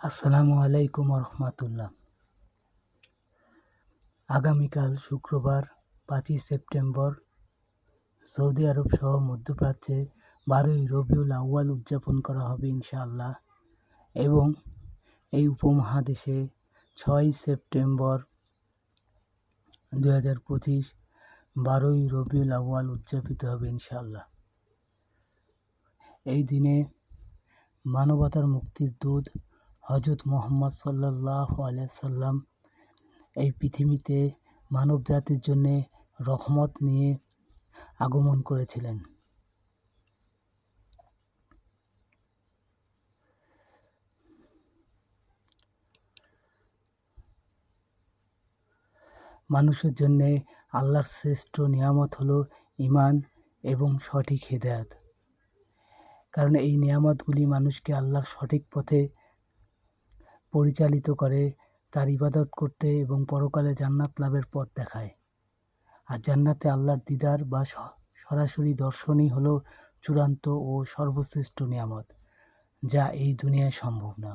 আসসালামু আলাইকুম রহমতুল্লাহ আগামীকাল শুক্রবার পাঁচই সেপ্টেম্বর সৌদি আরব সহ মধ্যপ্রাচ্যে বারোই রবিউল আউয়াল উদযাপন করা হবে ইনশাআল্লাহ এবং এই উপমহাদেশে ছয় সেপ্টেম্বর দু হাজার পঁচিশ বারোই রবিউল আউয়াল উদযাপিত হবে ইনশাআল্লাহ। এই দিনে মানবতার মুক্তির দূত হজরত মোহাম্মদ সাল্লাহ সাল্লাম এই পৃথিবীতে মানব জাতির জন্যে রহমত নিয়ে আগমন করেছিলেন। মানুষের জন্যে আল্লাহর শ্রেষ্ঠ নিয়ামত হলো ইমান এবং সঠিক হেদায়ত। কারণ এই নিয়ামতগুলি মানুষকে আল্লাহর সঠিক পথে পরিচালিত করে, তার ইবাদত করতে এবং পরকালে জান্নাত লাভের পথ দেখায়। আর জান্নাতে আল্লাহর দিদার বা সরাসরি দর্শনই হলো চূড়ান্ত ও সর্বশ্রেষ্ঠ নিয়ামত, যা এই দুনিয়ায় সম্ভব না।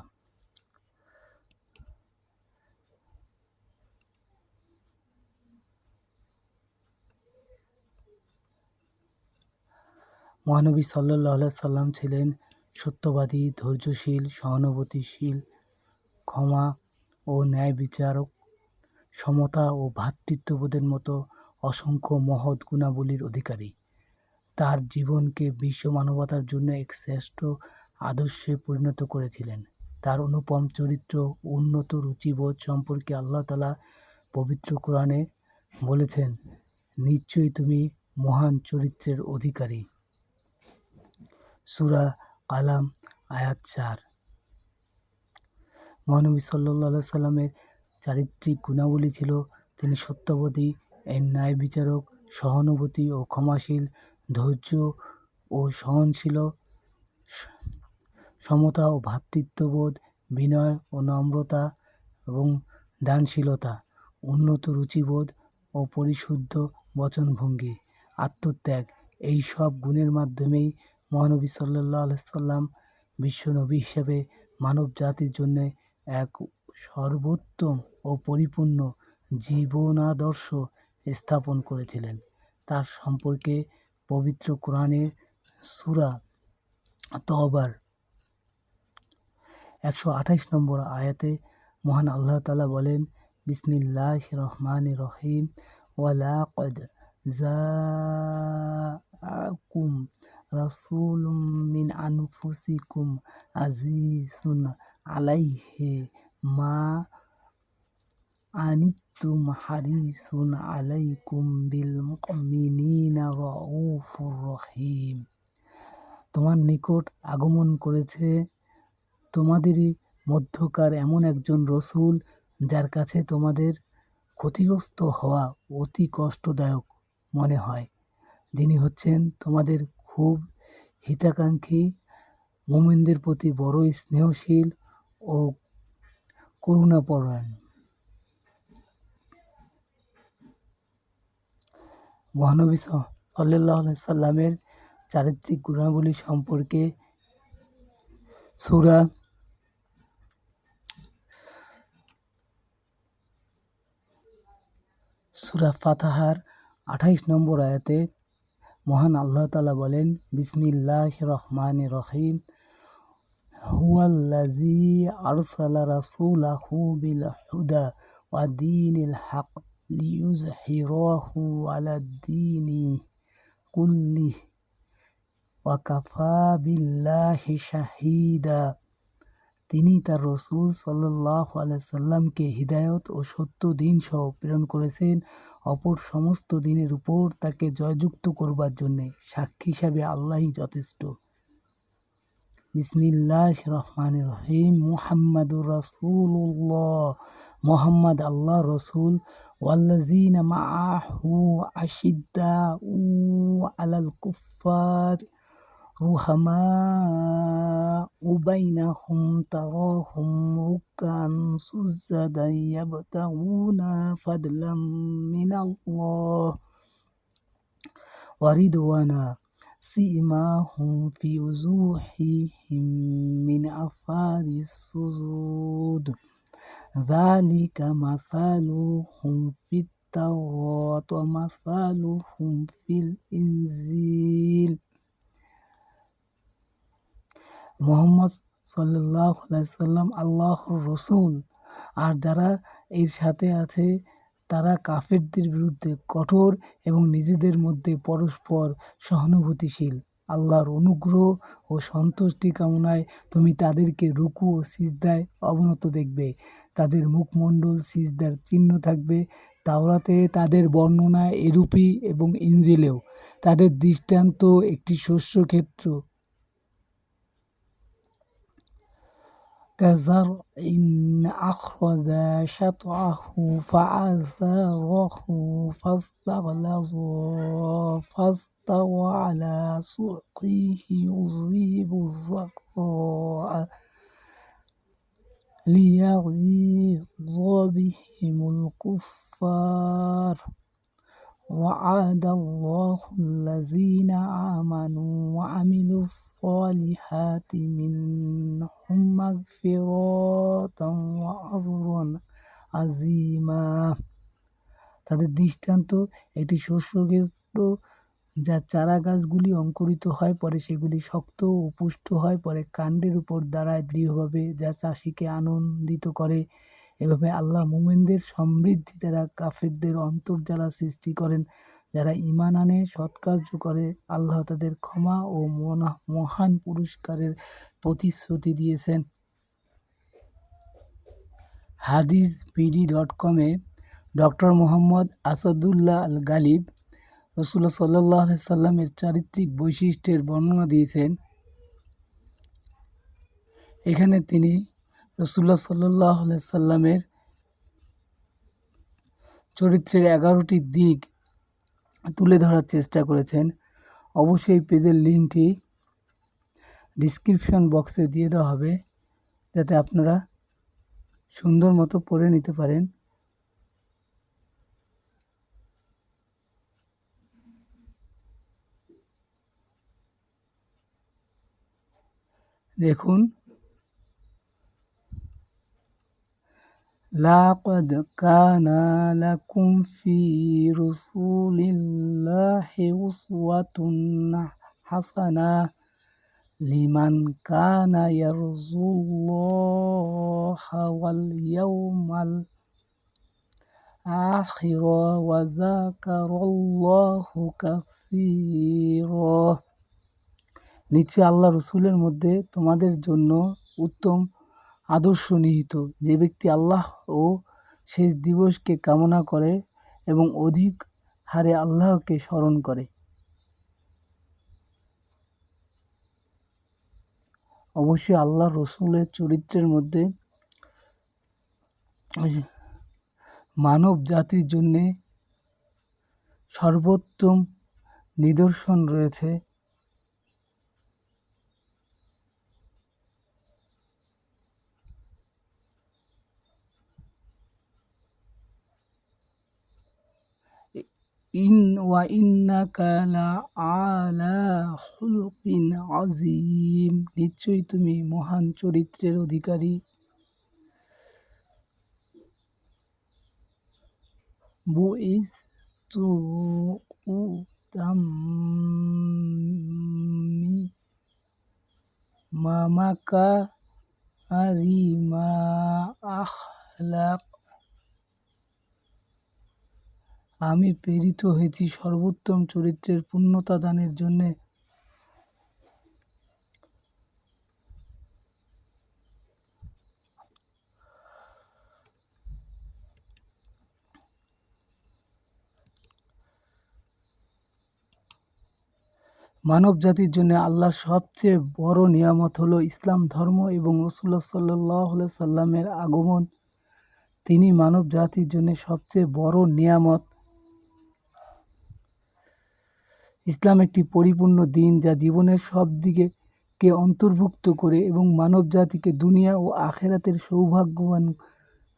মহানবী সাল্লাহ সাল্লাম ছিলেন সত্যবাদী, ধৈর্যশীল, সহানুভূতিশীল ক্ষমা ও ন্যায় বিচারক, সমতা ও ভ্রাতৃত্ববোধের মতো অসংখ্য মহৎ গুণাবলীর অধিকারী। তার জীবনকে বিশ্ব মানবতার জন্য এক শ্রেষ্ঠ আদর্শে পরিণত করেছিলেন। তার অনুপম চরিত্র উন্নত রুচিবোধ সম্পর্কে আল্লাহ তালা পবিত্র কোরআনে বলেছেন, নিশ্চয়ই তুমি মহান চরিত্রের অধিকারী। সুরা কালাম, আয়াত চার। মহানবী সাল্লা সাল্লামের চারিত্রিক গুণাবলী ছিল। তিনি সত্যবতী, এর ন্যায় বিচারক, সহানুভূতি ও ক্ষমাশীল, ধৈর্য ও সহনশীল, সমতা ও ভ্রাতৃত্ববোধ, বিনয় ও নম্রতা এবং দানশীলতা, উন্নত রুচিবোধ ও পরিশুদ্ধ বচনভঙ্গি, আত্মত্যাগ, এই সব গুণের মাধ্যমেই মহানবী সাল্লাহ সাল্লাম বিশ্বনবী হিসেবে মানব জাতির জন্যে এক সর্বোত্তম ও পরিপূর্ণ জীবনাদর্শ স্থাপন করেছিলেন। তার সম্পর্কে পবিত্র কোরআনে সুরা তহবার একশো আঠাইশ নম্বর আয়াতে মহান আল্লাহ তালা বলেন বিসমিল্লাহ রহমান রহিম ওয়ালাকদ জাকুম রাসুল মিন আনফুসিকুম আজিজুন আলাইহে মা আনিতুম হারিসুন আলাইকুম বিল মুমিনিনা রাউফুর রহিম। তোমার নিকট আগমন করেছে তোমাদেরই মধ্যকার এমন একজন রসুল যার কাছে তোমাদের ক্ষতিগ্রস্ত হওয়া অতি কষ্টদায়ক মনে হয়। যিনি হচ্ছেন তোমাদের খুব হিতাকাঙ্ক্ষী, মোমিনদের প্রতি বড়ই স্নেহশীল ও করুণাপরায়ণ। মহানবী সাল্লাহ সাল্লামের চারিত্রিক গুণাবলী সম্পর্কে সুরা সুরা ফাতাহার আঠাইশ নম্বর আয়াতে মহান আল্লাহ তালা বলেন বিসমিল্লাহ রহমান রহিম। হুয়াল্লাজি আরসালা রাসূলাহু বিল হুদা ওয়া দীনিল হক লিইয়ুজহিরাহু আলাদ দীনি কুল্লিহি ওয়া কাফা বিল্লাহি শাহিদা। তিনি তার রসুল সাল্লাহ সাল্লামকে হৃদায়ত ও সত্য দিন সহ প্রেরণ করেছেন। অপর সমস্ত দিনের উপর তাকে জয়যুক্ত করবার জন্যে সাক্ষী হিসাবে আল্লাহই যথেষ্ট। بسم الله الرحمن الرحيم محمد رسول الله محمد الله رسول والذين معه أشداء على الكفار رحماء بينهم تراهم ركعا سجدا يبتغون فضلا من الله ورضوانا سيماهم في وجوههم من أثار السجود ذلك مثلهم في التوراة ومثلهم في الإنجيل মোহাম্মদ সাল্লাহ সাল্লাম আল্লাহর রসুল আর যারা এর সাথে আছে তারা কাফেরদের বিরুদ্ধে কঠোর এবং নিজেদের মধ্যে পরস্পর সহানুভূতিশীল। আল্লাহর অনুগ্রহ ও সন্তুষ্টি কামনায় তুমি তাদেরকে রুকু ও সিজদায় অবনত দেখবে। তাদের মুখমণ্ডল সিজদার চিহ্ন থাকবে। তাওরাতে তাদের বর্ণনা এরূপী এবং ইঞ্জিলেও তাদের দৃষ্টান্ত একটি শস্যক্ষেত্র। كزرع أخرج شطعه فعذره فاستغلظ فاستوى على سوقه يصيب الزراء ليغيظ بهم الكفار. وعاد الله الذين آمنوا وعملوا الصالحات منهم مغفرة وأجرا عظيما তাদের দৃষ্টান্ত একটি শস্যক্ষেত্র যা চারা গাছগুলি অঙ্কুরিত হয় পরে সেগুলি শক্ত ও পুষ্ট হয় পরে কাণ্ডের উপর দাঁড়ায় দৃঢ়ভাবে যা চাষিকে আনন্দিত করে এভাবে আল্লাহ মোমেনদের সমৃদ্ধি দ্বারা কাফেরদের অন্তর্জালা সৃষ্টি করেন। যারা ইমান আনে, সৎকার্য করে, আল্লাহ তাদের ক্ষমা ও মহান পুরস্কারের প্রতিশ্রুতি দিয়েছেন। হাদিস বিডি ডট কমে ডক্টর মোহাম্মদ আসাদুল্লাহ আল গালিব রসুল্লাহ সাল্লাহ সাল্লামের চারিত্রিক বৈশিষ্ট্যের বর্ণনা দিয়েছেন। এখানে তিনি রসুল্লাহ সাল্লাহ সাল্লামের চরিত্রের এগারোটি দিক তুলে ধরার চেষ্টা করেছেন। অবশ্যই পেজের লিঙ্কটি ডিসক্রিপশন বক্সে দিয়ে দেওয়া হবে, যাতে আপনারা সুন্দর মতো পড়ে নিতে পারেন। দেখুন لقد كان لكم في رسول الله أسوة حسنة لمن كان يرجو الله واليوم الآخر وذكر الله كثيرا নিশ্চয় আল্লাহ রসুলের মধ্যে তোমাদের জন্য উত্তম আদর্শ নিহিত। যে ব্যক্তি আল্লাহ ও শেষ দিবসকে কামনা করে এবং অধিক হারে আল্লাহকে স্মরণ করে। অবশ্যই আল্লাহ রসুলের চরিত্রের মধ্যে মানব জাতির জন্যে সর্বোত্তম নিদর্শন রয়েছে। ইন ওয়া ইন্নাকা আলা খুলুকিন আজিম নিশ্চয়ই তুমি মহান চরিত্রের অধিকারী। বুইস তু উদাম্মি মামাকা আরিমা আখলাক আমি প্রেরিত হয়েছি সর্বোত্তম চরিত্রের পূর্ণতা দানের জন্যে। মানব জাতির জন্য আল্লাহর সবচেয়ে বড় নিয়ামত হলো ইসলাম ধর্ম এবং রসুল্লাহ সাল্লাহ সাল্লামের আগমন। তিনি মানব জাতির জন্য সবচেয়ে বড় নিয়ামত। ইসলাম একটি পরিপূর্ণ দিন যা জীবনের সব দিকে কে অন্তর্ভুক্ত করে এবং মানব জাতিকে দুনিয়া ও আখেরাতের সৌভাগ্যবান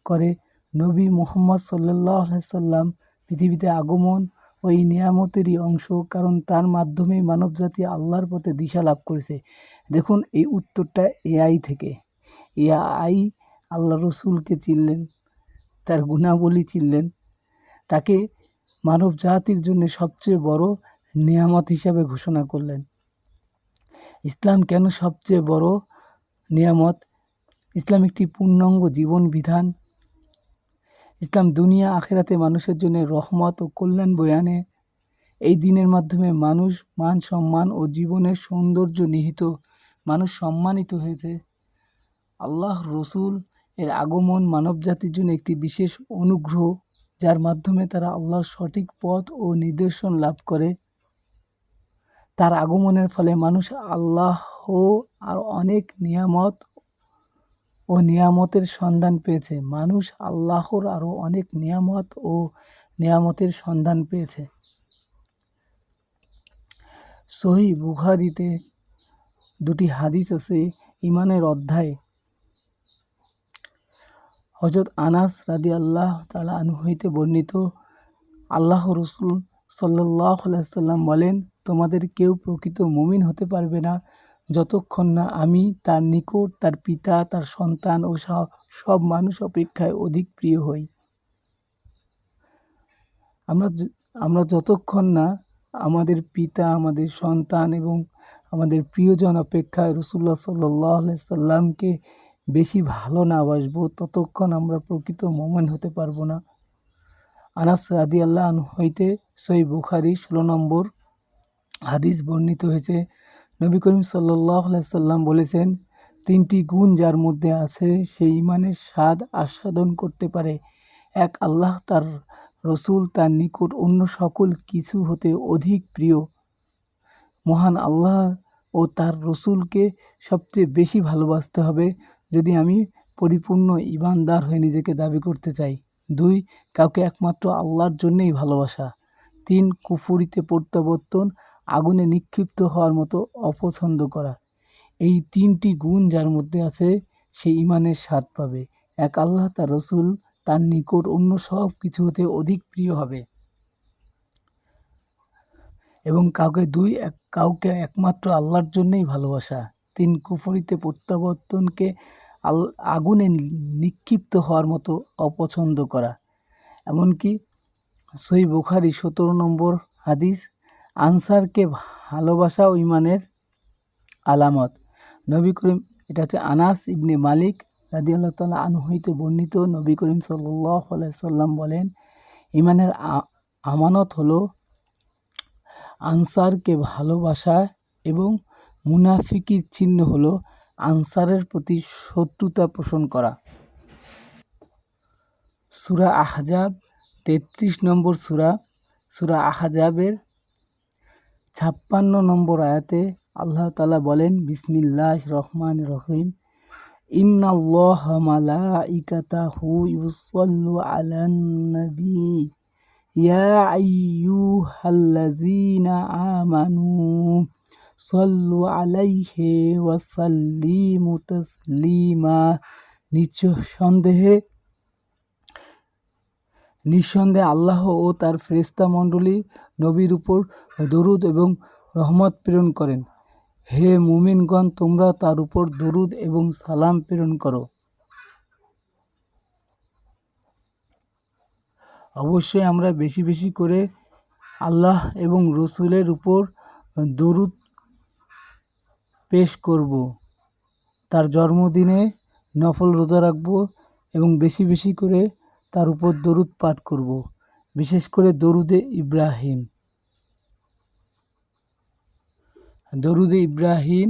করে। নবী মোহাম্মদ সাল্লাহ সাল্লাম পৃথিবীতে আগমন ও ওই নিয়ামতেরই অংশ, কারণ তার মাধ্যমে মানবজাতি আল্লাহর পথে দিশা লাভ করেছে। দেখুন, এই উত্তরটা এআই থেকে। এআই আল্লাহ রসুলকে চিনলেন, তার গুণাবলী চিনলেন। তাকে মানব জাতির জন্য সবচেয়ে বড় নিয়ামত হিসাবে ঘোষণা করলেন। ইসলাম কেন সবচেয়ে বড় নিয়ামত? ইসলাম একটি পূর্ণাঙ্গ জীবন বিধান। ইসলাম দুনিয়া আখেরাতে মানুষের জন্য রহমত ও কল্যাণ বয়ানে এই দিনের মাধ্যমে মানুষ মান সম্মান ও জীবনের সৌন্দর্য নিহিত মানুষ সম্মানিত হয়েছে। আল্লাহ রসুল এর আগমন মানবজাতির জন্য একটি বিশেষ অনুগ্রহ, যার মাধ্যমে তারা আল্লাহর সঠিক পথ ও নির্দেশন লাভ করে। তার আগমনের ফলে মানুষ আল্লাহ আর অনেক নিয়ামত ও নিয়ামতের সন্ধান পেয়েছে। মানুষ আল্লাহর আরও অনেক নিয়ামত ও নিয়ামতের সন্ধান পেয়েছে। সহি বুখারিতে দুটি হাদিস আছে ইমানের অধ্যায়। হজরত আনাস রাদি আল্লাহ তালা আনু হইতে বর্ণিত আল্লাহ রসুল সাল্লাহ সাল্লাম বলেন তোমাদের কেউ প্রকৃত মুমিন হতে পারবে না। যতক্ষণ না আমি তার নিকট, তার পিতা, তার সন্তান ও সব মানুষ অপেক্ষায় অধিক প্রিয় হই। আমরা আমরা যতক্ষণ না আমাদের পিতা, আমাদের সন্তান এবং আমাদের প্রিয়জন অপেক্ষায় রসুল্লাহ সাল্লাহ সাল্লামকে বেশি ভালো না বাসবো, ততক্ষণ আমরা প্রকৃত মোমেন হতে পারব না। আনাস রাদি আল্লাহ হইতে সই বুখারি ষোলো নম্বর হাদিস বর্ণিত হয়েছে। নবী করিম সাল্লাহ সাল্লাম বলেছেন, তিনটি গুণ যার মধ্যে আছে, সেই ইমানের স্বাদ আস্বাদন করতে পারে। এক, আল্লাহ তার রসুল, তার নিকট অন্য সকল কিছু হতে অধিক প্রিয়। মহান আল্লাহ ও তার রসুলকে সবচেয়ে বেশি ভালোবাসতে হবে যদি আমি পরিপূর্ণ ইমানদার হয়ে নিজেকে দাবি করতে চাই। দুই, কাউকে একমাত্র আল্লাহর জন্যেই ভালোবাসা। তিন, কুফুরিতে প্রত্যাবর্তন আগুনে নিক্ষিপ্ত হওয়ার মতো অপছন্দ করা। এই তিনটি গুণ যার মধ্যে আছে, সে ইমানের স্বাদ পাবে। এক আল্লাহ, তার রসুল, তার নিকট অন্য সব কিছু হতে অধিক প্রিয় হবে। এবং কাউকে দুই, এক, কাউকে একমাত্র আল্লাহর জন্যই ভালোবাসা। তিন, কুফরিতে প্রত্যাবর্তনকে আল, আগুনে নিক্ষিপ্ত হওয়ার মতো অপছন্দ করা। এমনকি সই বুখারি সতেরো নম্বর হাদিস আনসারকে ভালোবাসা ইমানের আলামত। নবী করিম, এটা হচ্ছে আনাস ইবনে মালিক রাজি আল্লাহ তালা আনু হইতে বর্ণিত। নবী করিম সাল্লাহ সাল্লাম বলেন, ইমানের আমানত হলো আনসারকে ভালোবাসা এবং মুনাফিকির চিহ্ন হলো আনসারের প্রতি শত্রুতা পোষণ করা। সুরা আহজাব তেত্রিশ নম্বর সুরা সুরা আহজাবের ছাপ্পান্ন নম্বর আয়াতে আল্লাহ তালা বলেন, বিসমিল্লাহ রহমান রহিম। ইন্নাল্লাহ আইয়ুহাল্লাযীনা আমানু সল্লু নিঃসন্দেহে নিঃসন্দেহে আল্লাহ ও তার ফ্রেস্তা মণ্ডলী নবীর উপর দরুদ এবং রহমত প্রেরণ করেন। হে মুমিনগণ, তোমরা তার উপর দরুদ এবং সালাম প্রেরণ করো। অবশ্যই আমরা বেশি বেশি করে আল্লাহ এবং রসুলের উপর দরুদ পেশ করব। তার জন্মদিনে নফল রোজা রাখব এবং বেশি বেশি করে তার উপর দরুদ পাঠ করব। বিশেষ করে দরুদে ইব্রাহিম। দরুদে ইব্রাহিম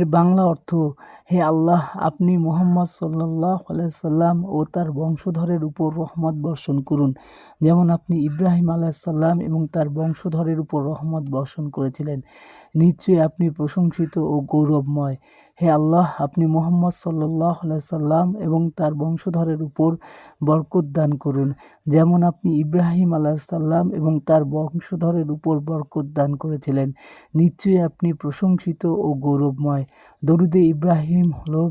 এর বাংলা অর্থ, হে আল্লাহ, আপনি মোহাম্মদ সাল্লাহ সাল্লাম ও তার বংশধরের উপর রহমত বর্ষণ করুন। যেমন আপনি ইব্রাহিম আলাইসাল্লাম এবং তার বংশধরের উপর রহমত বর্ষণ করেছিলেন। নিশ্চয়ই আপনি প্রশংসিত ও গৌরবময়। হে আল্লাহ, আপনি মোহাম্মদ সাল্লাহ সাল্লাম এবং তার বংশধরের উপর বরকত দান করুন। যেমন আপনি ইব্রাহিম আলাইসাল্লাম এবং তার বংশধরের উপর বরকত দান করেছিলেন। নিশ্চয়ই আপনি প্রশংসিত ও গৌরবময়। দরুদে ইব্রাহিম হলো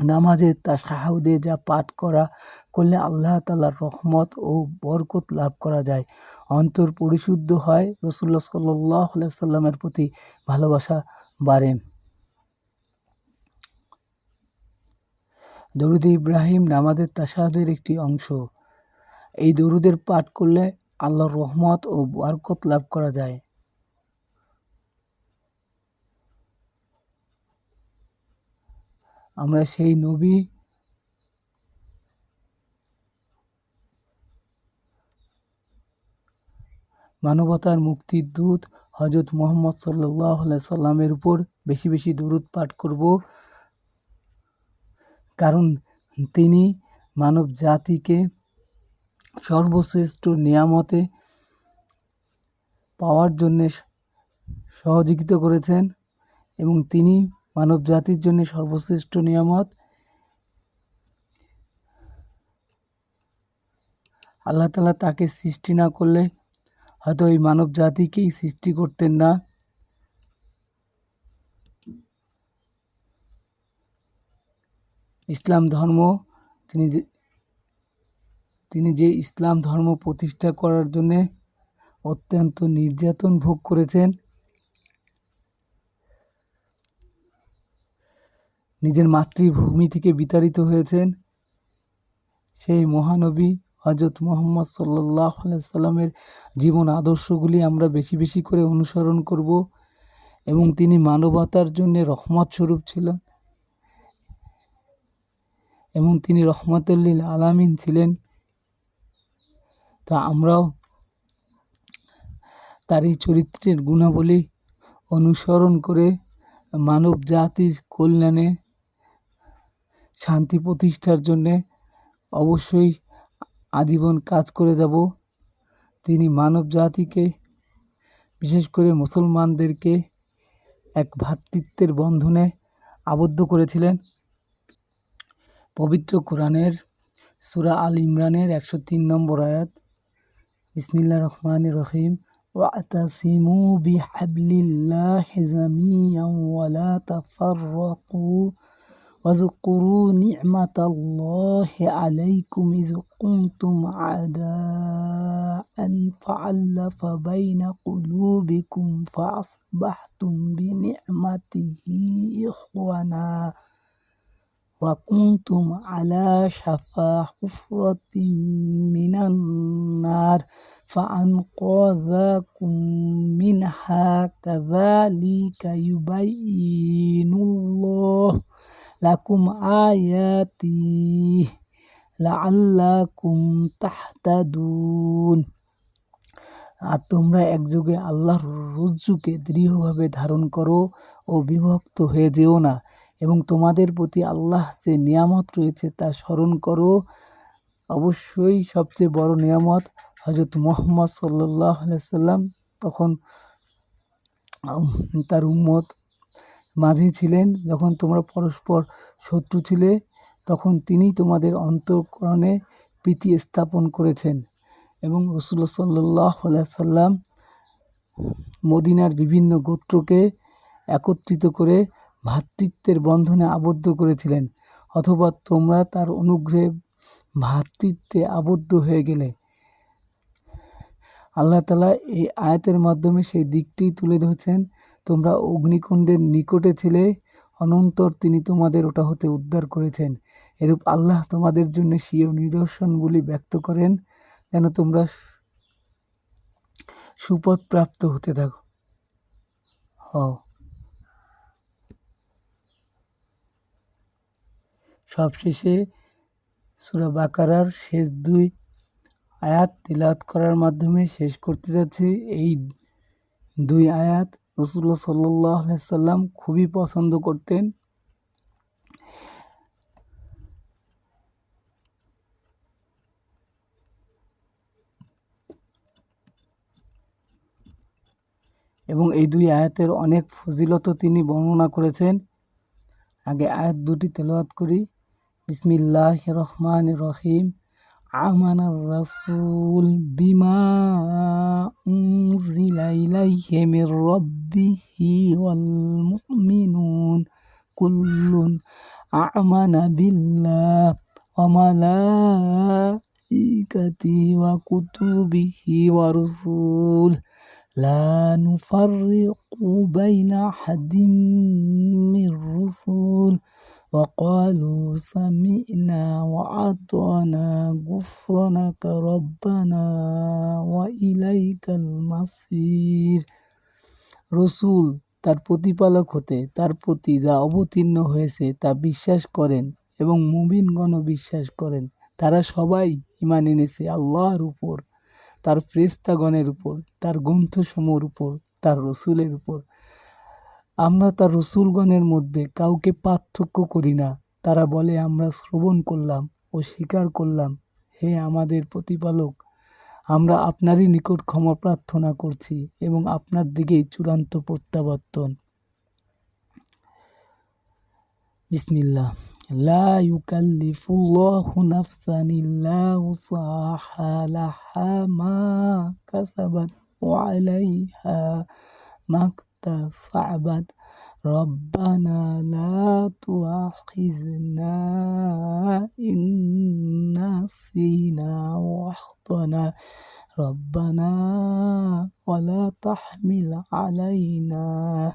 নামাজে তা সাহাউদে যা পাঠ করা করলে আল্লাহ তালার রহমত ও বরকত লাভ করা যায়। অন্তর পরিশুদ্ধ হয় রসুল্লা সাল্লাহ সাল্লামের প্রতি ভালোবাসা বাড়েন দরুদে ইব্রাহিম নামাজের তাসাহাদের একটি অংশ। এই দরুদের পাঠ করলে আল্লাহর রহমত ও বরকত লাভ করা যায়। আমরা সেই নবী মানবতার মুক্তির দূত হজরত মোহাম্মদ সাল্লাহ সাল্লামের উপর বেশি বেশি দরুদ পাঠ করব। কারণ তিনি মানব জাতিকে সর্বশ্রেষ্ঠ নিয়ামতে পাওয়ার জন্যে সহযোগিতা করেছেন এবং তিনি মানব জাতির জন্য সর্বশ্রেষ্ঠ নিয়ামত। আল্লাহ তালা তাকে সৃষ্টি না করলে হয়তো এই মানব জাতিকেই সৃষ্টি করতেন না। ইসলাম ধর্ম, তিনি যে তিনি যে ইসলাম ধর্ম প্রতিষ্ঠা করার জন্যে অত্যন্ত নির্যাতন ভোগ করেছেন নিজের মাতৃভূমি থেকে বিতাড়িত হয়েছেন সেই মহানবী হজরত মোহাম্মদ সাল্লাহ সাল্লামের জীবন আদর্শগুলি আমরা বেশি বেশি করে অনুসরণ করব এবং তিনি মানবতার জন্য রহমত স্বরূপ ছিলেন এবং তিনি রহমতুল্লিল আলামিন ছিলেন। তা আমরাও তার এই চরিত্রের গুণাবলী অনুসরণ করে মানব জাতির কল্যাণে শান্তি প্রতিষ্ঠার জন্যে অবশ্যই আজীবন কাজ করে যাব তিনি মানব জাতিকে বিশেষ করে মুসলমানদেরকে এক ভ্রাতৃত্বের বন্ধনে আবদ্ধ করেছিলেন পবিত্র কোরআনের সুরা আল ইমরানের একশো তিন নম্বর আয়াত বিসমিল্লা রহমান রহিম واعتصموا بحبل الله جميعا ولا تفرقوا واذكروا نعمة الله عليكم إذ كنتم عداء فعلف بين قلوبكم فأصبحتم بنعمته إخوانا وكنتم على شفا حفرة من النار فأنقذكم منها كذلك يبين الله লাকুম আয়াতি লাআল্লাকুম তাহতাদুন আর তোমরা একযোগে আল্লাহর রজ্জুকে দৃঢ়ভাবে ধারণ করো ও বিভক্ত হয়ে যেও না এবং তোমাদের প্রতি আল্লাহ যে নিয়ামত রয়েছে তা স্মরণ করো। অবশ্যই সবচেয়ে বড় নিয়ামত হজরত মোহাম্মদ সাল্লাহ সাল্লাম তখন তার উম্মত মাঝে ছিলেন, যখন তোমরা পরস্পর শত্রু ছিলে, তখন তিনি তোমাদের অন্তঃকরণে প্রীতি স্থাপন করেছেন। এবং রসুল্লা সাল্লাহ সাল্লাম মদিনার বিভিন্ন গোত্রকে একত্রিত করে ভ্রাতৃত্বের বন্ধনে আবদ্ধ করেছিলেন, অথবা তোমরা তার অনুগ্রহে ভ্রাতৃত্বে আবদ্ধ হয়ে গেলে। আল্লাহ তালা এই আয়াতের মাধ্যমে সেই দিকটি তুলে ধরেছেন তোমরা অগ্নিকুণ্ডের নিকটে ছিলে, অনন্তর তিনি তোমাদের ওটা হতে উদ্ধার করেছেন। এরূপ আল্লাহ তোমাদের জন্য স্বীয় নিদর্শনগুলি ব্যক্ত করেন, যেন তোমরা সুপথ প্রাপ্ত হতে থাকো, হও। সবশেষে সুরা বাকারার শেষ দুই আয়াত তিলাত করার মাধ্যমে শেষ করতে যাচ্ছি। এই দুই আয়াত রসুল্লাহ সাল্লাহ সাল্লাম খুবই পছন্দ করতেন। এবং এই দুই আয়াতের অনেক ফজিলত তিনি বর্ণনা করেছেন। আগে আয়াত দুটি তেলাওয়াত করি। বিসমিল্লাহ রহমান রহিম। آمن الرسول بما أنزل إليه من ربه والمؤمنون. كل آمن بالله وملائكته وكتبه ورسوله لا نفرق بين أحد من رسول. وقالوا سمعنا وأطعنا غفرانك ربنا وإليك المصير রসুল তার প্রতিপালক হতে তার প্রতি যা অবতীর্ণ হয়েছে তা বিশ্বাস করেন এবং মুমিনগণও বিশ্বাস করেন তারা সবাই ইমান এনেছে আল্লাহর উপর তার ফ্রেস্তাগণের উপর তার গ্রন্থসমূহের উপর তার রসুলের উপর আমরা তার রসুলগণের মধ্যে কাউকে পার্থক্য করি না। তারা বলে, আমরা শ্রবণ করলাম ও স্বীকার করলাম। হে আমাদের প্রতিপালক, আমরা আপনারই নিকট ক্ষমা প্রার্থনা করছি এবং আপনার দিকেই চূড়ান্ত প্রত্যাবর্তন। বিসমিল্লা লা ইউকাল্লিফুল্লাহু নাফসান ইল্লা উসাহা লাহা মা মা اكتسبت ربنا لا تؤاخذنا إن نسينا واخطأنا. ربنا ولا تحمل علينا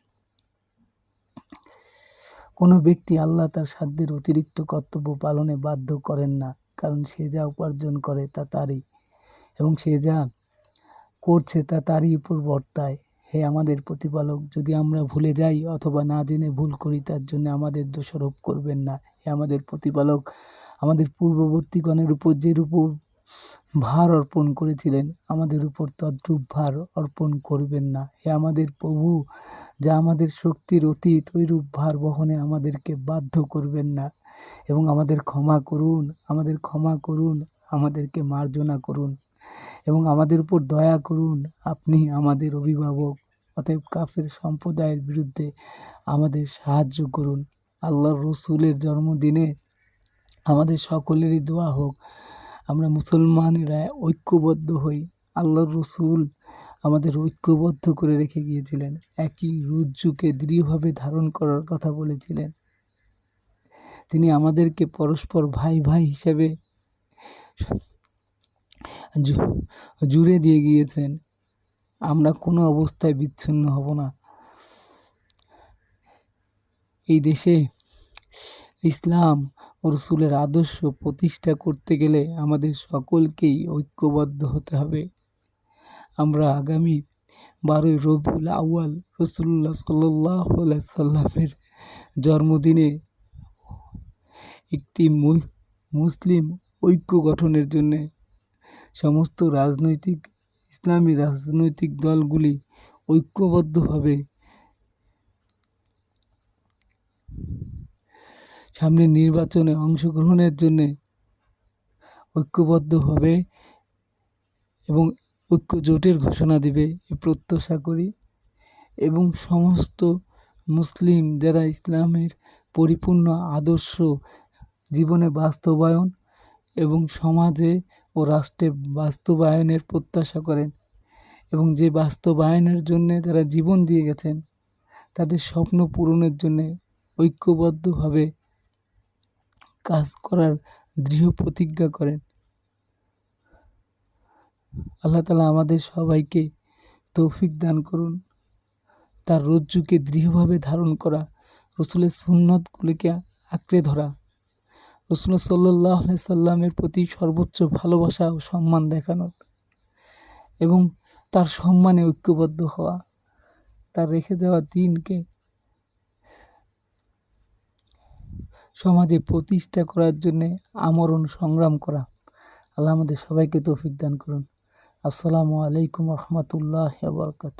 কোনো ব্যক্তি আল্লাহ তার সাধ্যের অতিরিক্ত কর্তব্য পালনে বাধ্য করেন না, কারণ সে যা উপার্জন করে তা তারই, এবং সে যা করছে তা তারই উপর বর্তায়। হে আমাদের প্রতিপালক, যদি আমরা ভুলে যাই অথবা না জেনে ভুল করি, তার জন্য আমাদের দোষারোপ করবেন না। হে আমাদের প্রতিপালক, আমাদের পূর্ববর্তীগণের উপর যে উপর ভার অর্পণ করেছিলেন। আমাদের উপর তদ্রূপ ভার অর্পণ করবেন না। হে আমাদের প্রভু, যা আমাদের শক্তির অতীত ওইরূপ ভার বহনে আমাদেরকে বাধ্য করবেন না। এবং আমাদের ক্ষমা করুন, আমাদের ক্ষমা করুন, আমাদেরকে মার্জনা করুন। এবং আমাদের উপর দয়া করুন, আপনি আমাদের অভিভাবক। অতএব কাফের সম্প্রদায়ের বিরুদ্ধে আমাদের সাহায্য করুন। আল্লাহর রসুলের জন্মদিনে আমাদের সকলেরই দোয়া হোক। আমরা মুসলমানেরা ঐক্যবদ্ধ হই। আল্লাহর রসুল আমাদের ঐক্যবদ্ধ করে রেখে গিয়েছিলেন। একই রুজ্জুকে দৃঢ়ভাবে ধারণ করার কথা বলেছিলেন। তিনি আমাদেরকে পরস্পর ভাই ভাই হিসেবে জুড়ে দিয়ে গিয়েছেন। আমরা কোনো অবস্থায় বিচ্ছিন্ন হব না। এই দেশে ইসলাম রসুলের আদর্শ প্রতিষ্ঠা করতে গেলে আমাদের সকলকেই ঐক্যবদ্ধ হতে হবে। আমরা আগামী বারোই রবিউল আউয়াল রসুল্লাহ সাল্লাহ সাল্লামের জন্মদিনে একটি মুসলিম ঐক্য গঠনের জন্যে সমস্ত রাজনৈতিক, ইসলামী রাজনৈতিক দলগুলি ঐক্যবদ্ধভাবে সামনে নির্বাচনে অংশগ্রহণের জন্যে ঐক্যবদ্ধ হবে এবং ঐক্য জোটের ঘোষণা দিবে এ প্রত্যাশা করি এবং সমস্ত মুসলিম যারা ইসলামের পরিপূর্ণ আদর্শ জীবনে বাস্তবায়ন এবং সমাজে ও রাষ্ট্রে বাস্তবায়নের প্রত্যাশা করেন এবং যে বাস্তবায়নের জন্যে তারা জীবন দিয়ে গেছেন, তাদের স্বপ্ন পূরণের জন্যে ঐক্যবদ্ধভাবে কাজ করার দৃঢ় প্রতিজ্ঞা করেন। আল্লাহ তালা আমাদের সবাইকে তৌফিক দান করুন। তার রজ্জুকে দৃঢ়ভাবে ধারণ করা, রসুলের সুন্নতগুলিকে আঁকড়ে ধরা, রসুল সাল্লাহ সাল্লামের প্রতি সর্বোচ্চ ভালোবাসা ও সম্মান দেখানোর এবং তার সম্মানে ঐক্যবদ্ধ হওয়া, তার রেখে দেওয়া দিনকে সমাজে প্রতিষ্ঠা করার জন্যে আমরণ সংগ্রাম করা। আল্লাহ আমাদের সবাইকে তৌফিক দান করুন। আসসালামু আলাইকুম রহমতুল্লাহ বরকাত